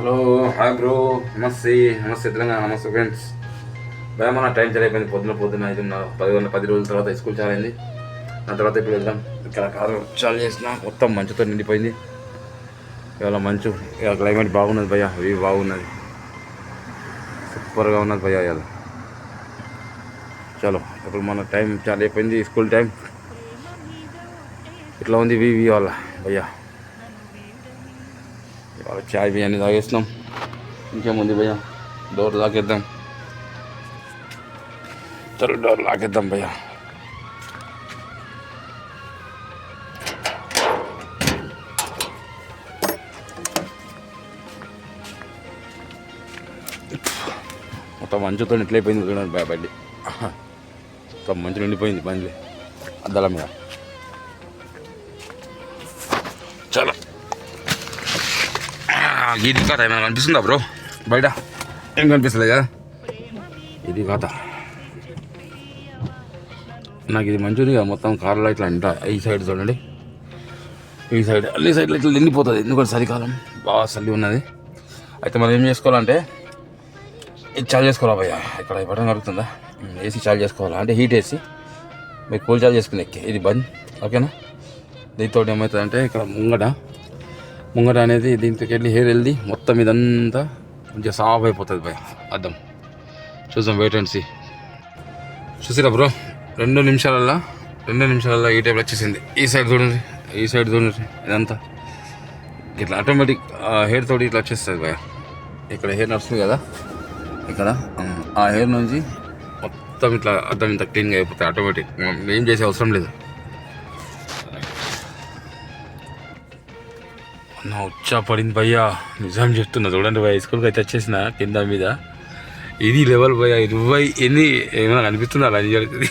Hello hi bro. నమస్తే. నమస్తే తెలంగాణ నమస్తే ఫ్రెండ్స్. భయం మన టైం చాలా అయిపోయింది పొద్దున పొద్దున ఐదు పది పది రోజుల తర్వాత స్కూల్ చాలా అయింది. దాని తర్వాత ఇప్పుడు వెళ్దాం. ఇక్కడ కారు చాలా చేసిన మొత్తం మంచుతో నిండిపోయింది. ఇవాళ మంచు ఇవాళ క్లైమేట్ బాగున్నది భయ్య. వ్యూ బాగున్నది. సూపర్గా ఉన్నది భయ్య ఇవాళ. చలో ఇప్పుడు మన టైం చాలా అయిపోయింది. స్కూల్ టైం ఇట్లా ఉంది వివి వి వాళ్ళ భయ్యా? చాయ్ బిర్యానీ తాగేస్తున్నాం. ఇంకేముంది భయ్యా? డోర్ లాకేద్దాం చలో డోర్ లాకేద్దాం భయ్యా. మొత్తం మంచుతో ఎట్లయిపోయింది చూడండి భయ బండి. మొత్తం మంచు నిండిపోయింది బండి అద్దాల మీద. చలో. ఇది కథ ఏమైనా కనిపిస్తుందా బ్రో? బయట? ఏం కనిపిస్తలేదు కదా? ఇది కథ నాకు ఇది మంచిది కదా మొత్తం కార్లో ఇట్లా అంట. ఈ సైడ్ చూడండి. ఈ సైడ్ అన్ని సైడ్లో ఇట్లా నిండిపోతుంది ఎందుకంటే చలికాలం బాగా చలి ఉన్నది. అయితే మనం ఏం చేసుకోవాలంటే ఇది చార్జ్ చేసుకోవాలా భయ్య? ఇక్కడ ఇవ్వడం కలుగుతుందా ఏసీ చార్జ్ చేసుకోవాలా? అంటే హీట్ వేసి మీరు కూల్ చార్జ్ చేసుకుని ఎక్కి. ఇది బంద్. ఓకేనా? దీంతో ఏమవుతుందంటే ఇక్కడ ముంగట ముంగట అనేది దీంట్లోకి వెళ్ళి హెయిర్ వెళ్ళి మొత్తం ఇదంతా కొంచెం సాఫ్ అయిపోతుంది భయ. అద్దం చూద్దాం వెయిట్ అండ్ సీ చూసిరా బ్రో రెండు నిమిషాలల్లో రెండు నిమిషాలల్లో ఈ టైప్ వచ్చేసింది. ఈ సైడ్ చూడండి ఈ సైడ్ చూడండి. ఇదంతా. ఇట్లా ఆటోమేటిక్ హెయిర్ తోటి ఇట్లా వచ్చేస్తుంది భయ. ఇక్కడ హెయిర్ నడుస్తుంది కదా? ఇక్కడ ఆ హెయిర్ నుంచి మొత్తం ఇట్లా అద్దం ఇంత క్లీన్గా అయిపోతుంది ఆటోమేటిక్ మనం ఏం చేసే అవసరం లేదు. నా ఉచ్చా పడింది భయ్యా. నిజం చెప్తున్నా చూడండి భయ్య స్కూల్కి అయితే వచ్చేసిన కింద మీద. ఇది లెవెల్ భయ్యా ఇరవై ఎన్ని ఏమైనా కనిపిస్తుందా అలా జరుగుతుంది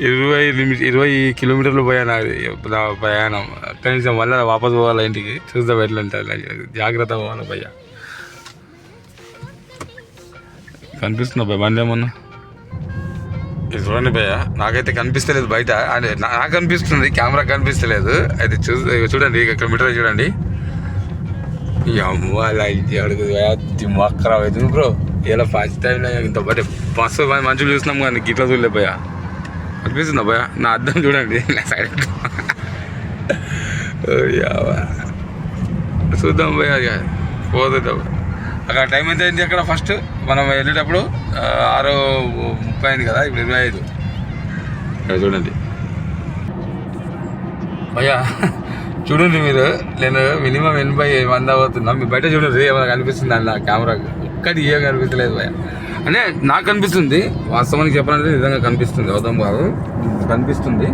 ఇరవై లిమిట్ ఇరవై కిలోమీటర్లు పోయా నా నా ప్రయాణం. కనీసం మళ్ళీ వాపస్ పోవాలి ఇంటికి. చూద్దాం ఎట్లా అంటే జాగ్రత్త పోవాలి భయ్యా. కనిపిస్తుందా భయ బండి ఏమన్నా? ఇది చూడండి భయ్య. నాకైతే కనిపిస్తలేదు బయట. అంటే నాకు కనిపిస్తుంది కెమెరా కనిపిస్తలేదు. అయితే చూ చూడండి ఇక కిలోమీటర్ చూడండి. ఈ అమ్మ అలా ఇది ఖరాబ్ అవుతుంది బ్రో. ఇలా ఫస్ట్ టైంలో ఇంత బట్ బస్సు మంచిగా చూసినాం కానీ గిట్లా చూడలే భయ్య. అనిపిస్తుందా భయ్య? నా అర్థం చూడండి. నా సైడ్ చూద్దాం భయ్య ఇక అక్కడ టైం ఎంత అయింది అక్కడ ఫస్ట్? మనం వెళ్ళేటప్పుడు ఆరు ముప్పై అయింది కదా? ఇప్పుడు ఇరవై ఐదు ఇక్కడ చూడండి. భయ్యా చూడండి మీరు. నేను మినిమం ఎనభై వంద అవుతున్నా. మీ బయట చూడండి ఏమైనా కనిపిస్తుంది అన్న కెమెరా ఒక్కటి ఏం కనిపించలేదు భయ్య. అంటే నాకు కనిపిస్తుంది. వాస్తవానికి చెప్పాలంటే నిజంగా కనిపిస్తుంది. అవుతాం కాదు కనిపిస్తుంది.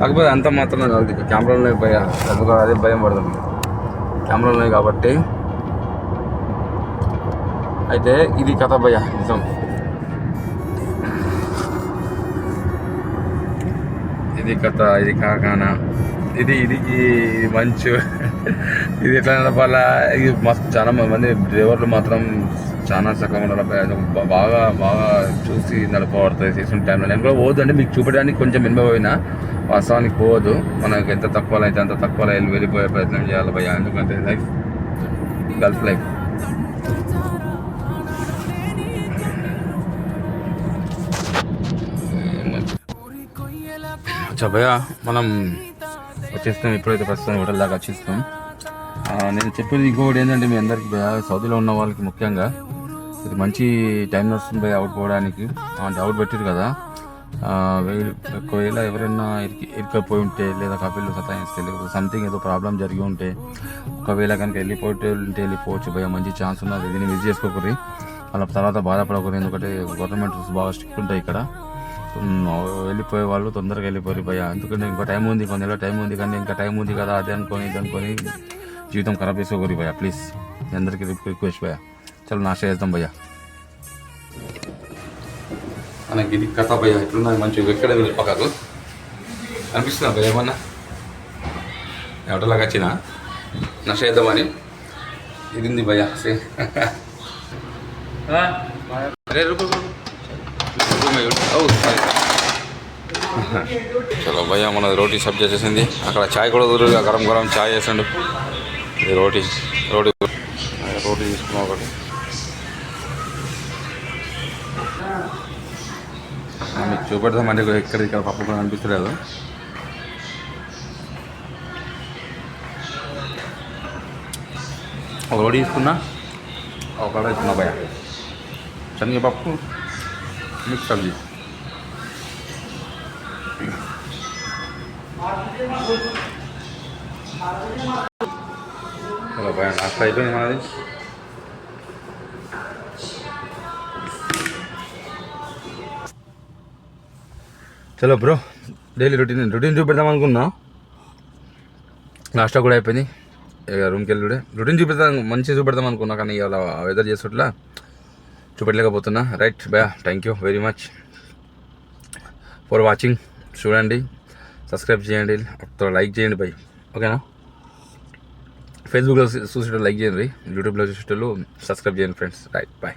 కాకపోతే అంత మాత్రం కాదు. ఇక కెమెరాలో భయ ఎందుకు అదే భయం పడుతుంది. కెమెరాలో కాబట్టి. అయితే ఇది కథ భయ నిజం. ఇది కథ ఇది కాకాన ఇది ఇది మంచు. ఇది ఎట్లా నడపాలా? ఇది మస్తు చాలా మంది డ్రైవర్లు మాత్రం చాలా చక్కగా నడపాలి. బాగా బాగా చూసి నడపబడుతుంది చేసిన టైంలో. నేను కూడా పోవద్దండి మీకు చూపడానికి కొంచెం వినబోయినా వాస్తవానికి పోదు మనకు ఎంత తక్కువలో అయితే అంత తక్కువలో వెళ్ళి వెళ్ళిపోయే ప్రయత్నం చేయాలి భయ ఎందుకంటే లైఫ్ గల్ఫ్ లైఫ్. అచ్చా భయ మనం వచ్చేస్తాం ఎప్పుడైతే ప్రస్తుతం హోటల్ దాకా వచ్చేస్తాం. నేను చెప్పేది ఇంకొకటి ఏంటంటే మీ అందరికి భయ సౌదీలో ఉన్న వాళ్ళకి ముఖ్యంగా. ఇది మంచి టైం వస్తుంది భయ అవుట్ పోవడానికి. అంటే అవుట్ పెట్టారు కదా. ఒకవేళ ఎవరైనా ఇరికి ఇరికపోయి ఉంటే లేదా కపిల్లు సతాయిస్తే లేకపోతే సంథింగ్ ఏదో ప్రాబ్లం జరిగి ఉంటే ఒకవేళ కనుక వెళ్ళిపోతే ఉంటే వెళ్ళిపోవచ్చు భయ మంచి ఛాన్స్ ఉన్నది. దీన్ని విజిట్ చేసుకోకరి. వాళ్ళ తర్వాత బాధపడకూడదు ఎందుకంటే గవర్నమెంట్ రూల్స్ బాగా స్ట్రిక్ట్ ఉంటాయి ఇక్కడ. వెళ్ళిపోయే వాళ్ళు తొందరగా వెళ్ళిపోయి భయ ఎందుకంటే ఇంకా టైం ఉంది కొన్ని నెలల టైం ఉంది కానీ ఇంకా టైం ఉంది కదా అది అనుకొని ఇది అనుకొని జీవితం ఖరాబ్ చేసుకోకూరి భయ ప్లీజ్. అందరికీ రిక్వెస్ట్ భయ చలో నాశ చేద్దాం భయ్య. మనకి ఇది కథ భయ ఎట్లున్నది మంచిగా ఎక్కడ పక్కకు అనిపిస్తుందా భయ ఏమన్నా? ఎవటలాగా వచ్చినా? నష చేద్దామని ఇది ఉంది భయ సే. అరే రూపాయి చలో భయ్య మన రోటీ సబ్ చేసేసింది. అక్కడ చాయ్ కూడా దూరుగా గరం గరం చాయ్ చేసాడు. ఇది రోటీ రోటీ. రోటీ తీసుకున్నాం ఒకటి. మీకు చూపెడతామండి ఇక్కడ ఇక్కడ పప్పు కూడా అనిపించలేదు ఒక రోటీ తీసుకున్నా ఒక కడ తీసుకున్నా భయ శనగపప్పు मिक्स सब्जी హలో భయ నాష్ట అయిపోయింది మనది. చలో బ్రో డైలీ రొటీన్ రొటీన్ చూపెడదాం అనుకున్నా. నాష్టా కూడా అయిపోయింది. ఇక రూమ్కి వెళ్ళి రొటీన్ చూపెడతాం మంచిగా చూపెడదాం అనుకున్నా కానీ ఇవాళ వెదర్ చేసేట్లా చూపెట్టలేకపోతున్నా. రైట్ భయా thank you very much for watching చూడండి సబ్స్క్రైబ్ చేయండి లైక్ చేయండి బై ఓకేనా ఫేస్బుక్లో చూసేటప్పుడు లైక్ చేయండి యూట్యూబ్లో చూసేటప్పుడు సబ్స్క్రైబ్ చేయండి ఫ్రెండ్స్ రైట్ బాయ్